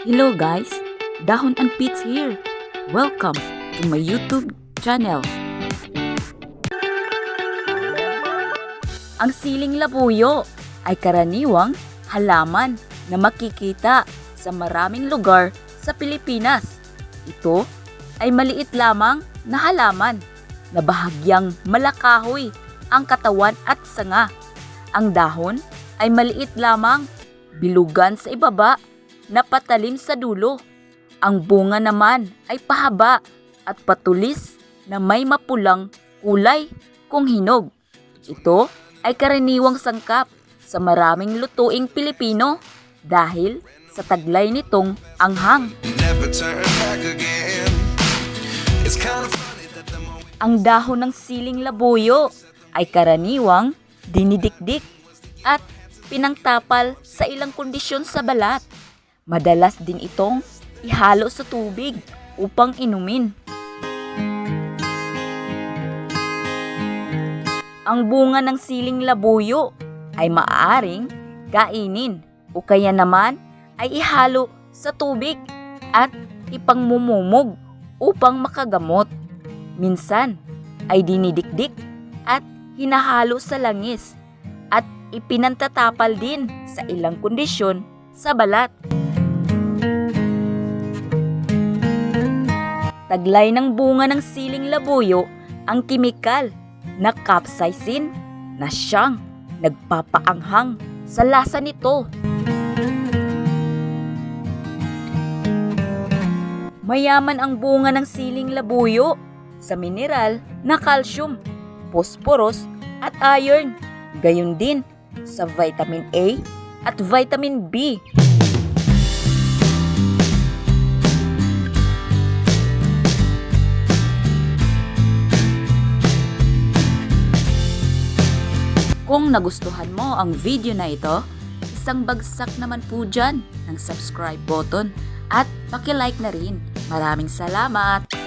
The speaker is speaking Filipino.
Hello guys, Dahon and Pits here. Welcome to my YouTube channel. Ang siling labuyo ay karaniwang halaman na makikita sa maraming lugar sa Pilipinas. Ito ay maliit lamang na halaman na bahagyang malakahoy ang katawan at sanga. Ang dahon ay maliit lamang, bilugan sa ibaba na patalim sa dulo. Ang bunga naman ay pahaba at patulis na may mapulang kulay kung hinog. Ito ay karaniwang sangkap sa maraming lutuing Pilipino dahil sa taglay nitong anghang. Ang dahon ng siling labuyo ay karaniwang dinidikdik at pinangtapal sa ilang kondisyon sa balat. Madalas din itong ihalo sa tubig upang inumin. Ang bunga ng siling labuyo ay maaaring kainin o kaya naman ay ihalo sa tubig at ipangmumumog upang makagamot. Minsan ay dinidikdik at hinahalo sa langis at ipinantatapal din sa ilang kondisyon sa balat. Taglay ng bunga ng siling labuyo ang kimikal na capsaicin na siyang nagpapaanghang sa lasa nito. Mayaman ang bunga ng siling labuyo sa mineral na calcium, phosphorus at iron. Gayon din sa vitamin A at vitamin B. Kung nagustuhan mo ang video na ito, isang bagsak naman po dyan ng subscribe button at pakilike na rin. Maraming salamat!